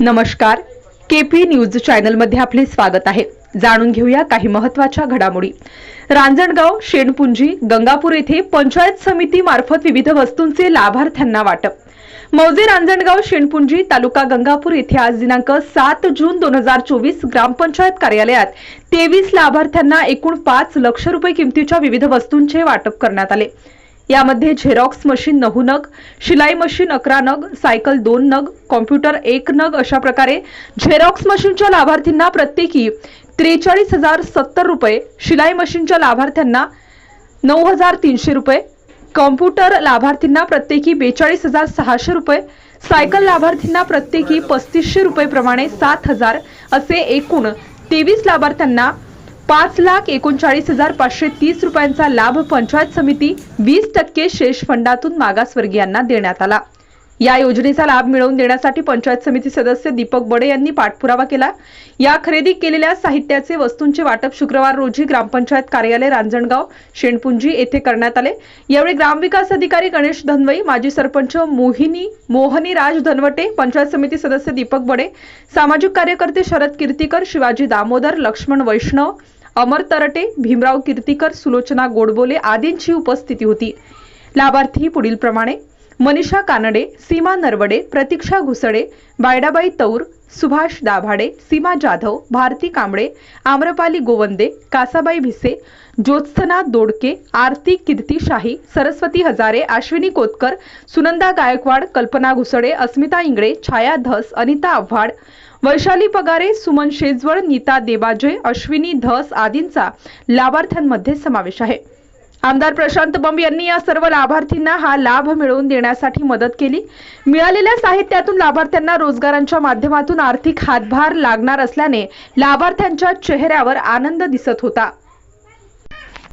नमस्कार. KP news चॅनलमध्ये आपले स्वागत आहे. जाणून घेऊया काही महत्त्वाच्या घडामोडी. रांजणगाव शेणपुंजी गंगापूर येथे पंचायत समिती मार्फत विविध वस्तूंचे लाभार्थ्यांना वाटप. मौजे रांजणगाव शेणपुंजी तालुका गंगापूर येथे आज दिनांक सात जून दोन हजार चोवीस ग्रामपंचायत कार्यालयात तेवीस लाभार्थ्यांना एकूण पाच लक्ष रुपये किमतीच्या विविध वस्तूंचे वाटप करण्यात आले. यामध्ये झेरॉक्स मशीन नऊ नग शिलाई मशीन अकरा नग सायकल दोन नग कॉम्प्युटर एक नग अशा प्रकारे झेरॉक्स मशीनच्या लाभार्थींना प्रत्येकी त्रेचाळीस हजार सत्तर रुपये शिलाई मशीनच्या लाभार्थ्यांना नऊ हजार तीनशे रुपये कॉम्प्युटर लाभार्थींना प्रत्येकी बेचाळीस हजार सहाशे रुपये सायकल लाभार्थींना प्रत्येकी पस्तीसशे रुपये प्रमाणे सात हजार असे एकूण तेवीस लाभार्थ्यांना पाच लाख एकोणचाळीस हजार पाचशे तीस रुपयांचा लाभ पंचायत समिती वीस टक्के शेष फंडातून मागासवर्गीयांना देण्यात आला. या योजनेचा लाभ मिळवून देण्यासाठी पंचायत समिती सदस्य दीपक बडे यांनी पाठपुरावा केला. या खरेदी केलेल्या साहित्याचे वस्तूंचे वाटप शुक्रवार रोजी ग्रामपंचायत कार्यालय रांजणगाव शेणपुंजी येथे करण्यात आले. यावेळी ग्रामविकास अधिकारी गणेश धनवई माजी सरपंच मोहिनी मोहनी राज धनवटे पंचायत समिती सदस्य दीपक बडे सामाजिक कार्यकर्ते शरद कीर्तीकर शिवाजी दामोदर लक्ष्मण वैष्णव अमर तरटे भीमराव कीर्तीकर सुलोचना गोडबोले आदींची उपस्थिती होती. लाभार्थी पुढील प्रमाणे मनीषा कानडे सीमा नरवडे प्रतीक्षा घुसडे बायडाबाई तौर सुभाष दाभाडे सीमा जाधव भारती कांबळे आम्रपाली गोवंदे कासाबाई भिसे ज्योत्सना दोडके आरती कीर्ती शाही सरस्वती हजारे अश्विनी कोतकर सुनंदा गायकवाड कल्पना घुसडे अस्मिता इंगळे छाया धस अनिता आव्हाड वैशाली पगारे सुमन शेजवळ नीता देबाजे अश्विनी धस आदींचा लाभार्थ्यांमध्ये समावेश आहे. आमदार प्रशांत बंब यांनी या सर्व लाभार्थींना हा लाभ मिळवून देण्यासाठी मदत केली. मिळालेल्या साहित्यातून लाभार्थ्यांना रोजगारांच्या माध्यमातून आर्थिक हातभार लागणार असल्याने लाभार्थ्यांच्या चेहऱ्यावर आनंद दिसत होता.